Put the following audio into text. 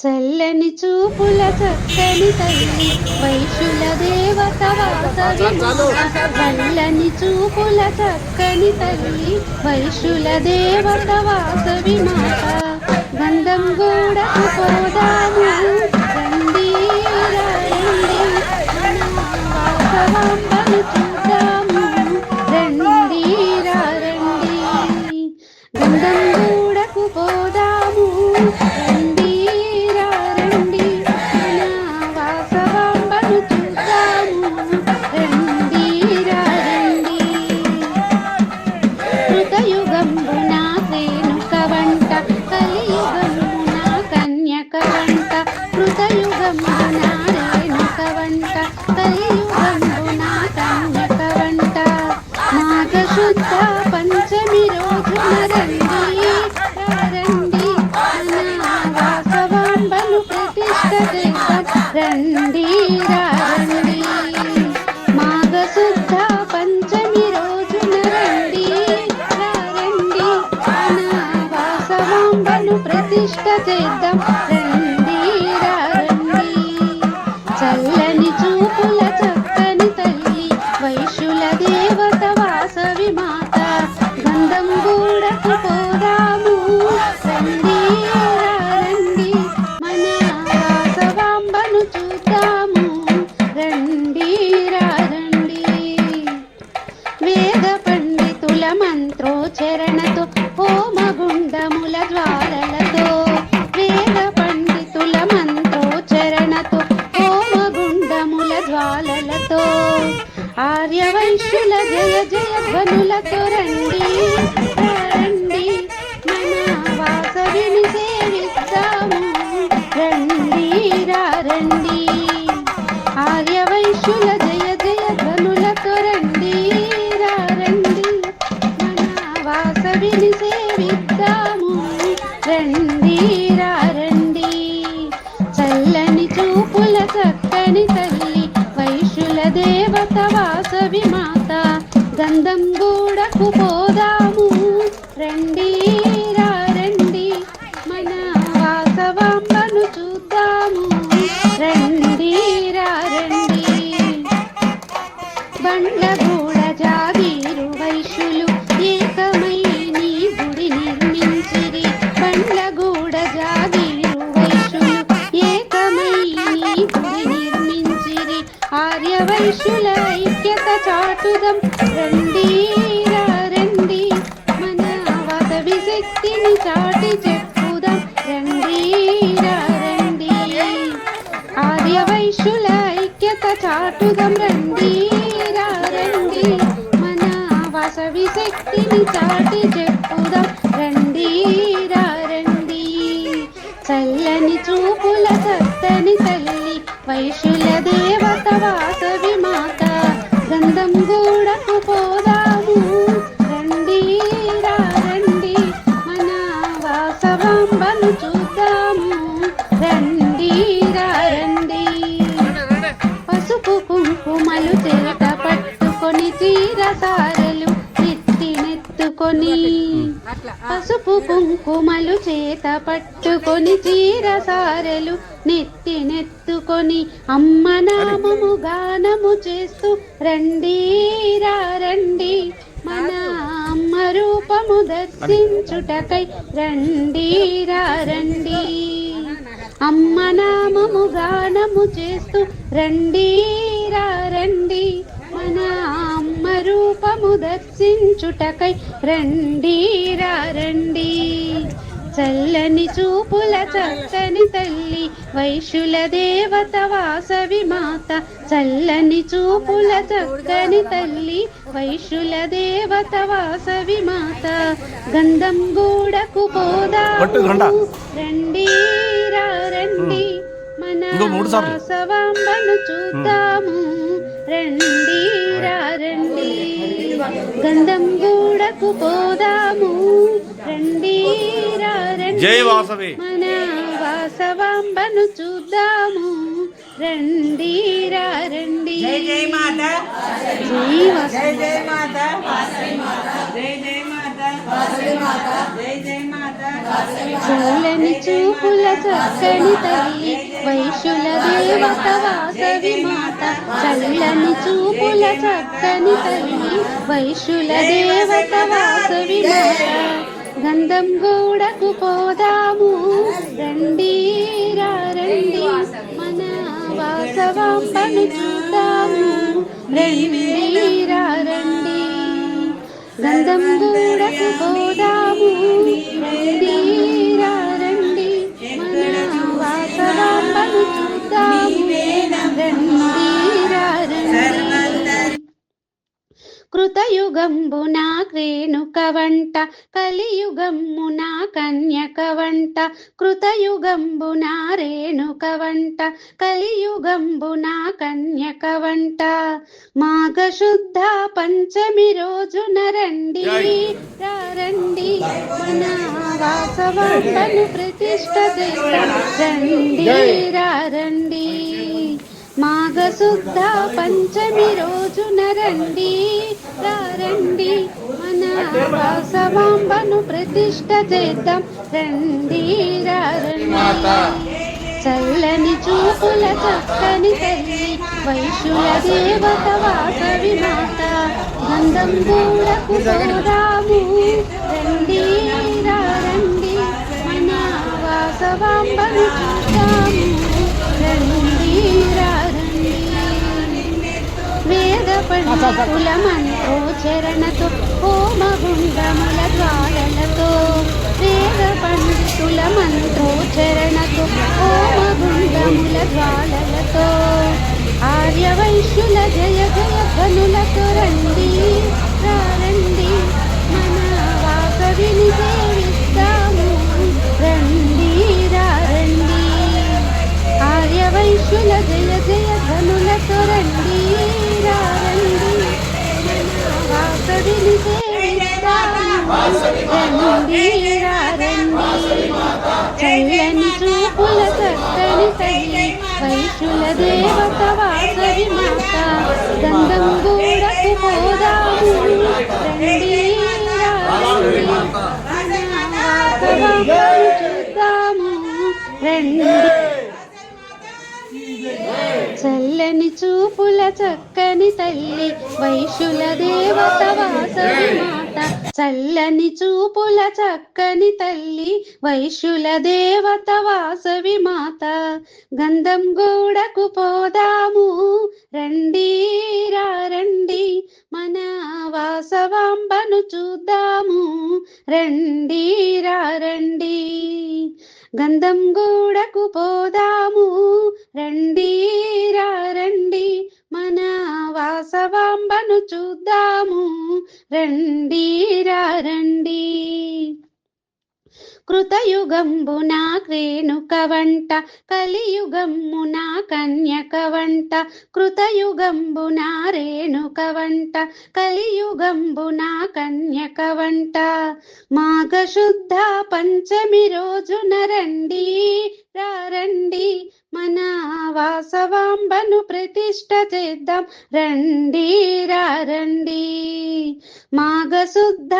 చల్లని చూపుల చక్కని తల్లి వైశుల దేవత. చల్లని చూపుల చక్కని తల్లి వైశుల దేవత వాసవి మాత గంధం గూడకు పోదాము కలియుగంబున జయ ధ్వనులతో ఆర్య ఐక్యత చాటుదం. రండి రండి. మన వదవి శక్తిని చాటి చెప్పుదాం. రండి రండి. ఆర్య వైశ్యుల ఐక్యత చాటుదం. రండి రండి. మన వసవి శక్తిని చాటి చెప్పుదాం. రండి రండి. చల్లని చూపుల చత్తని తల్లి వైశుల దేవత వాసవి మాత గంధం గూడకు పోదా? పసుపు కుంకుమలు చేత పట్టుకొని చీర సారెలు నెత్తినెత్తుకొని అమ్మ నామము గానము చేస్తూ రండి రండి. మన అమ్మ రూపము దర్శించుటకై రండి రండి. అమ్మ నామము గానము చేస్తూ రండి రండి. మన అమ్మ రూపము దర్శించుటకై రండి. రండి చల్లని చూపుల చక్కని తల్లి వైశ్యుల దేవత వాసవి మాత. చల్లని చూపుల చక్కని తల్లి వైశ్యుల దేవత వాసవి మాత. గంధం గూడకు. పోదాము. రండి? రండి మన. వాసవాంబను చూద్దాము. రండి గంధం గూడకు పోదాము. రండి రండి. జై వాసవి. మన వాసవాంబను చూద్దాము. రండి రండి. జై జై మాత. జై వాసవి. జై జై మాత. జై జై మాత. జై జై మాత. చల్లని చూపు చూపుల చక్కని తల్లి. వైశుల దేవత వాసవి మాత చల్లని చూపుల చక్కని తల్లి వైశుల దేవత వాసవి మాత గంధం గూడకు పోదాము రండి రండి మన వాసవాంబను చూద్దాము రండి రండి గంధం గూడకు పోదాము రండి వాసవాంబను చూద్దాము రండి రా రండి కృతయుగంబున క్రేణుక వంట కలియుగమ్మున కన్యక వంట కృతయుగంబున రేణుక వంట కలియుగంబున కన్యక వంట మాఘశుద్ధ పంచమి రోజున రండి రండి మన వాసవాంబను ప్రతిష్ట రండి రండి. మాఘశుద్ధ పంచమి రోజున రండి రండి మన వాసవాంబను ప్రతిష్ట చేద్దాం. రండి రండి చల్లని చూపుల చక్కని తల్లి వైశ్యుల దేవత వాసవి మాత. గంధం గూడకు పోదాము. రండి రండి మన వాసవాంబను చూద్దాము. రండి వేద పండితుల మంత్రోచరణతో హోమగుండముల జ్వాలలతో వేద పండితుల మంత్రోచరణతో హోమగుండముల జ్వాలలతో ఆర్య వైశ్యుల జయ జయ ధ్వనులతో రండి రా రండి మన వాసవిని సేవిస్తాము చల్లని చూపుల చక్కని తల్లి వైశ్యుల దేవత వాసవి మాత గంధం గూడకు పోదాము చూద్దాము రండి. చల్లని చూపుల చక్కని తల్లి వైశ్యుల దేవత వాసవి మాత. చల్లని చూపుల చక్కని తల్లి వైశ్యుల దేవత వాసవి మాత. గంధం గూడకు పోదాము రండి రా రండి. మన వాసవాంబను చూద్దాము రండి రా రండి. గంధం గూడకు పోదాము. రండి రా రండి. మన వాసవాంబను చూద్దాము. రండి రా రండి. కృతయుగంబున క్రేణుక వంట కలియుగమ్మున కన్యక వంట కృతయుగంబున రేణుక వంట కలియుగంబున కన్యక వంట మాఘశుద్ధ పంచమి రోజున రండి రండి మన వాసవాంబను ప్రతిష్ట చేద్దాం రండి రండి మాఘశుద్ధ